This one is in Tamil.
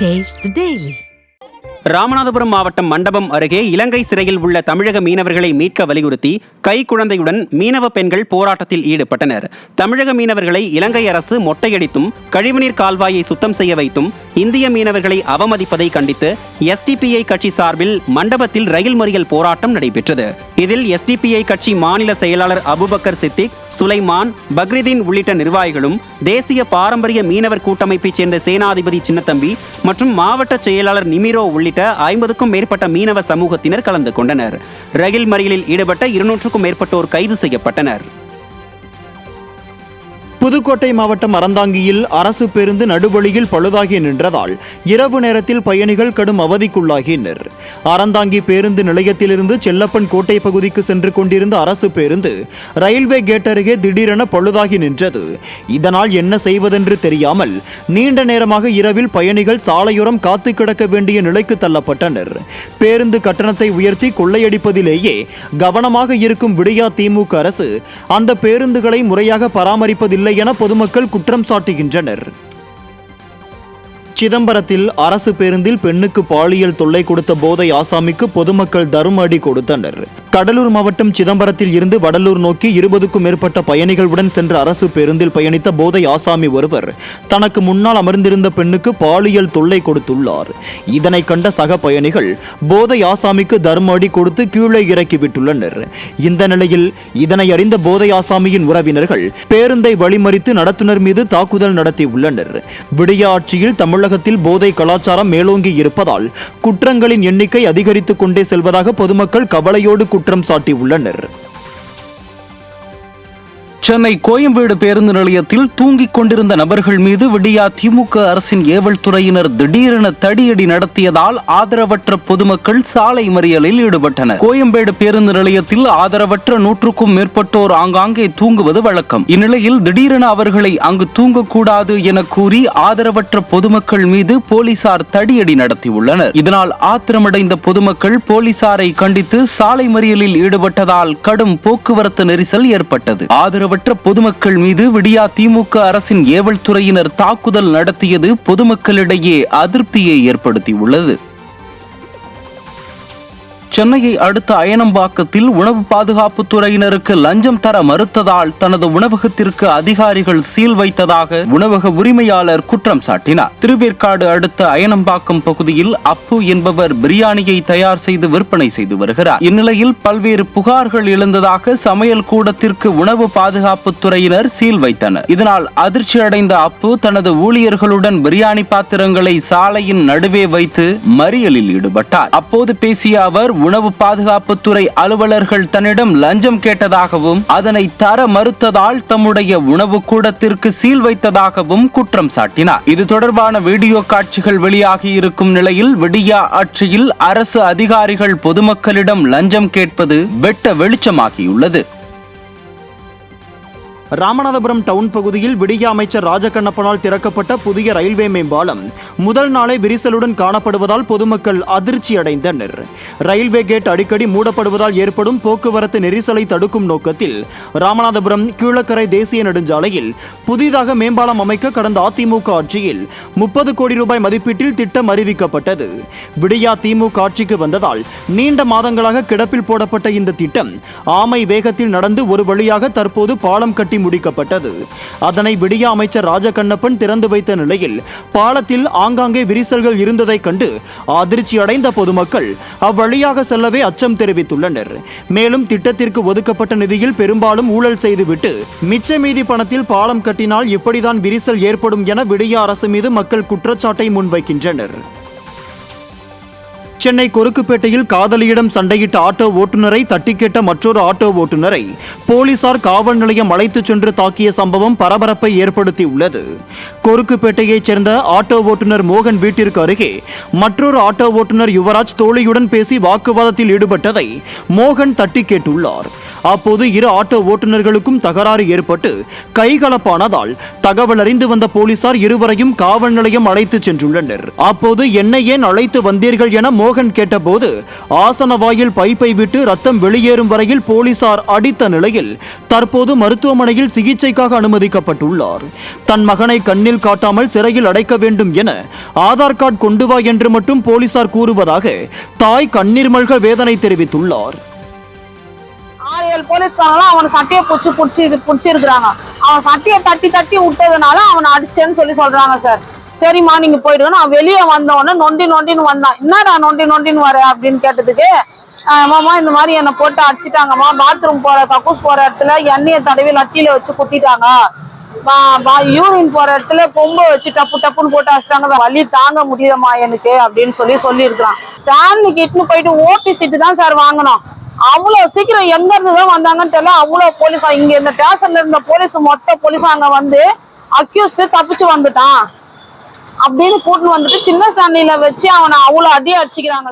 Taste the Daily. ராமநாதபுரம் மாவட்டம் மண்டபம் அருகே இலங்கை சிறையில் உள்ள தமிழக மீனவர்களை மீட்க வலியுறுத்தி கைக்குழந்தையுடன் மீனவ பெண்கள் போராட்டத்தில் ஈடுபட்டனர். தமிழக மீனவர்களை இலங்கை அரசு மொட்டையடித்தும் கழிவுநீர் கால்வாயை சுத்தம் செய்ய வைத்தும் இந்திய மீனவர்களை அவமதிப்பதை கண்டித்து எஸ்டிபிஐ கட்சி சார்பில் மண்டபத்தில் ரயில் மறியல் போராட்டம் நடைபெற்றது. இதில் எஸ்டிபிஐ கட்சி மாநில செயலாளர் அபுபக்கர் சித்திக் சுலைமான் பக்ரிதீன் உள்ளிட்ட நிர்வாகிகளும் தேசிய பாரம்பரிய மீனவர் கூட்டமைப்பைச் சேர்ந்த சேனாதிபதி சின்னத்தம்பி மற்றும் மாவட்ட செயலாளர் நிமிரோ உள்ளிட்ட ஐம்பதுக்கும் மேற்பட்ட மீனவ சமூகத்தினர் கலந்து கொண்டனர். ரயில் மறியலில் ஈடுபட்ட இருநூற்றுக்கும் மேற்பட்டோர் கைது செய்யப்பட்டனர். புதுக்கோட்டை மாவட்டம் அறந்தாங்கியில் அரசு பேருந்து நடுவழியில் பழுதாகி நின்றதால் இரவு நேரத்தில் பயணிகள் கடும் அவதிக்குள்ளாகினர். அறந்தாங்கி பேருந்து நிலையத்திலிருந்து செல்லப்பன் கோட்டை பகுதிக்கு சென்று கொண்டிருந்த அரசு பேருந்து ரயில்வே கேட் அருகே திடீரென பழுதாகி நின்றது. இதனால் என்ன செய்வதென்று தெரியாமல் நீண்ட நேரமாக இரவில் பயணிகள் சாலையோரம் காத்து கிடக்க வேண்டிய நிலைக்கு தள்ளப்பட்டனர். பேருந்து கட்டணத்தை உயர்த்தி கொள்ளையடிப்பதிலேயே கவனமாக இருக்கும் விடியா திமுக அரசு அந்த பேருந்துகளை முறையாக பராமரிப்பதில்லை என பொதுமக்கள் குற்றம் சாட்டுகின்றனர். சிதம்பரத்தில் அரசு பேருந்தில் பெண்ணுக்கு பாலியல் தொல்லை கொடுத்த போதை ஆசாமிக்கு பொதுமக்கள் தரும் அடி கொடுத்தனர். கடலூர் மாவட்டம் சிதம்பரத்தில் இருந்து வடலூர் நோக்கி இருபதுக்கும் மேற்பட்ட பயணிகளுடன் சென்ற அரசு பேருந்தில் பயணித்த போதை ஆசாமி ஒருவர் தனக்கு முன்னால் அமர்ந்திருந்த பெண்ணுக்கு பாலியல் தொல்லை கொடுத்துள்ளார். இதனை கண்ட சக பயணிகள் போதை ஆசாமிக்கு தர்ம அடி கொடுத்து கீழே இறக்கிவிட்டுள்ளனர் இந்த நிலையில் இதனை அறிந்த போதை ஆசாமியின் உறவினர்கள் பேருந்தை வழிமறித்து நடத்துனர் மீது தாக்குதல் நடத்தியுள்ளனர் விடிய ஆட்சியில் தமிழகத்தில் போதை கலாச்சாரம் மேலோங்கி இருப்பதால் குற்றங்களின் எண்ணிக்கை அதிகரித்துக் கொண்டே செல்வதாக பொதுமக்கள் கவலையோடு குற்றம் சாட்டியுள்ளனர். சென்னை கோயம்பேடு பேருந்து நிலையத்தில் தூங்கிக் கொண்டிருந்த நபர்கள் மீது விடியா திமுக அரசின் ஏவல் துறையினர் திடீரென தடியடி நடத்தியதால் ஆதரவற்ற பொதுமக்கள் சாலை மறியலில் ஈடுபட்டனர். கோயம்பேடு பேருந்து நிலையத்தில் ஆதரவற்ற நூற்றுக்கும் மேற்பட்டோர் ஆங்காங்கே தூங்குவது வழக்கம். இந்நிலையில் திடீரென அவர்களை அங்கு தூங்கக்கூடாது என கூறி ஆதரவற்ற பொதுமக்கள் மீது போலீசார் தடியடி நடத்தியுள்ளனர். இதனால் ஆத்திரமடைந்த பொதுமக்கள் போலீசாரை கண்டித்து சாலை மறியலில் ஈடுபட்டதால் கடும் போக்குவரத்து நெரிசல் ஏற்பட்டது. ஆதரவற்ற பொதுமக்கள் மீது விடியா திமுக அரசின் ஏவல் துறையினர் தாக்குதல் நடத்தியது பொதுமக்களிடையே அதிருப்தியை ஏற்படுத்தியுள்ளது. சென்னையை அடுத்த அயனம்பாக்கத்தில் உணவு பாதுகாப்பு துறையினருக்கு லஞ்சம் தர மறுத்ததால் தனது உணவகத்திற்கு அதிகாரிகள் சீல் வைத்ததாக உணவக உரிமையாளர் குற்றம் சாட்டினார். திருவேற்காடு அடுத்த அயனம்பாக்கம் பகுதியில் அப்பு என்பவர் பிரியாணியை தயார் செய்து விற்பனை செய்து வருகிறார். இந்நிலையில் பல்வேறு புகார்கள் எழுந்ததாக சமையல் கூடத்திற்கு உணவு பாதுகாப்பு துறையினர் சீல் வைத்தனர். இதனால் அதிர்ச்சி அடைந்த அப்பு தனது ஊழியர்களுடன் பிரியாணி பாத்திரங்களை சாலையின் நடுவே வைத்து மறியலில் ஈடுபட்டார். அப்போது பேசிய அவர் உணவு பாதுகாப்புத்துறை அலுவலர்கள் தன்னிடம் லஞ்சம் கேட்டதாகவும் அதனை தர மறுத்ததால் தம்முடைய உணவு கூடத்திற்கு சீல் வைத்ததாகவும் குற்றம் சாட்டினார். இது தொடர்பான வீடியோ காட்சிகள் வெளியாகி இருக்கும் நிலையில் விடியா ஆட்சியில் அரசு அதிகாரிகள் பொதுமக்களிடம் லஞ்சம் கேட்பது வெட்ட வெளிச்சமாகியுள்ளது. ராமநாதபுரம் டவுன் பகுதியில் விடிய அமைச்சர் ராஜகண்ணப்பனால் திறக்கப்பட்ட புதிய ரயில்வே மேம்பாலம். முதல் நாளே விரிசலுடன் காணப்படுவதால் பொதுமக்கள் அதிர்ச்சி அடைந்தனர். ரயில்வே கேட் அடிக்கடி மூடப்படுவதால் ஏற்படும் போக்குவரத்து நெரிசலை தடுக்கும் நோக்கத்தில் ராமநாதபுரம் கீழக்கரை தேசிய நெடுஞ்சாலையில் புதிதாக மேம்பாலம் அமைக்க கடந்த அதிமுக ஆட்சியில் முப்பது கோடி ரூபாய் மதிப்பீட்டில் திட்டம் அறிவிக்கப்பட்டது. விடியா திமுக ஆட்சிக்கு வந்ததால் நீண்ட மாதங்களாக கிடப்பில் போடப்பட்ட இந்த திட்டம் ஆமை வேகத்தில் நடந்து ஒரு வழியாக தற்போது பாலம் கட்டி முடிக்கப்பட்டது. அதனை விடிய அமைச்சர் ராஜகண்ணப்பன் திறந்து வைத்த நிலையில் பாலத்தில் ஆங்காங்கே விரிசல்கள் இருந்ததைக் கண்டு அதிர்ச்சி அடைந்த பொதுமக்கள் அவ்வழியாக செல்லவே அச்சம் தெரிவித்துள்ளனர். மேலும் திட்டத்திற்கு ஒதுக்கப்பட்ட நிதியில் பெரும்பாலும் ஊழல் செய்துவிட்டு மிச்ச மீதி பணத்தில் பாலம் கட்டினால் இப்படிதான் விரிசல் ஏற்படும் என விடிய அரசு மீது மக்கள் குற்றச்சாட்டை முன்வைக்கின்றனர். சென்னை குறுக்குப்பேட்டையில் காதலியிடம் சண்டையிட்ட ஆட்டோ ஓட்டுநரை தட்டி கேட்ட மற்றொரு ஆட்டோ ஓட்டுநரை போலீசார் காவல் நிலையம் அழைத்துச் சென்று தாக்கிய சம்பவம் பரபரப்பை ஏற்படுத்தியுள்ளது. குறுக்குப்பேட்டையைச் சேர்ந்த ஆட்டோ ஓட்டுநர் மோகன் வீட்டிற்கு அருகே மற்றொரு ஆட்டோ ஓட்டுநர் யுவராஜ் தோழியுடன் பேசி வாக்குவாதத்தில் ஈடுபட்டதை மோகன் தட்டி கேட்டுள்ளார் அப்போது இரு ஆட்டோ ஓட்டுநர்களுக்கும் தகராறு ஏற்பட்டு கைகலப்பானதால் தகவல் அறிந்து வந்த போலீசார் இருவரையும் காவல் நிலையம் அழைத்துச் சென்றுள்ளனர். அப்போது என்னை ஏன் அழைத்து வந்தீர்கள் என மோகன் கேட்டபோது ஆசன வாயில் பைப்பை விட்டு ரத்தம் வெளியேறும் வரையில் போலீசார் அடித்த நிலையில் தற்போது மருத்துவமனையில் சிகிச்சைக்காக அனுமதிக்கப்பட்டுள்ளார். தன் மகனை கண்ணில் காட்டாமல் சிறையில் அடைக்க வேண்டும் என ஆதார் கார்டு கொண்டு வா என்று மட்டும் போலீசார் கூறுவதாக தாய் கண்ணீர் மல்க வேதனை தெரிவித்துள்ளார். ஆறு ஏழு போலீஸ்காரங்களும் அவன் சட்டையை பிடிச்சி பிடிச்சி பிடிச்சிருக்கிறாங்க. அவன் சட்டையை தட்டி தட்டி விட்டதுனால அவனை அடிச்சேன்னு சொல்லி சொல்றாங்க சார். சரிம்மா நீங்க போயிடுங்க நான் வெளியே வந்த நொண்டி நொண்டின்னு வந்தான். என்னடா நொண்டி நொண்டின்னு வர? அப்படின்னு கேட்டதுக்கு மாமா இந்த மாதிரி என்னை போட்டு அடிச்சிட்டாங்கம்மா பாத்ரூம் போற கக்கூஸ் போற இடத்துல எண்ணெயை தடவி லட்டியில வச்சு குத்திட்டாங்க. யூரின் போற இடத்துல கொம்பை வச்சு டப்பு டப்புன்னு போட்டு அடிச்சிட்டாங்க. வலி தாங்க முடியலம்மா எனக்கு அப்படின்னு சொல்லி சொல்லியிருக்கிறான். சாமி கிட்னு போயிட்டு ஓபி சீட்டு தான் சார் வாங்கினோம். அவ்வளவு சீக்கிரம் எங்க இருந்து தான் வந்தாங்கன்னு தெரியல. அவ்வளவு போலீஸ் இங்க இந்த ஸ்டேஷன்ல இருந்த போலீஸ் மொத்த போலீஸ் அங்க வந்து அக்யூஸ்ட் தப்பிச்சு வந்துட்டான். அப்படின்னு கூட்டின்னு வந்துட்டு சின்ன தண்ணியில வச்சு அவனை அவ்வளவு அடி அடிச்சுக்கிறாங்க.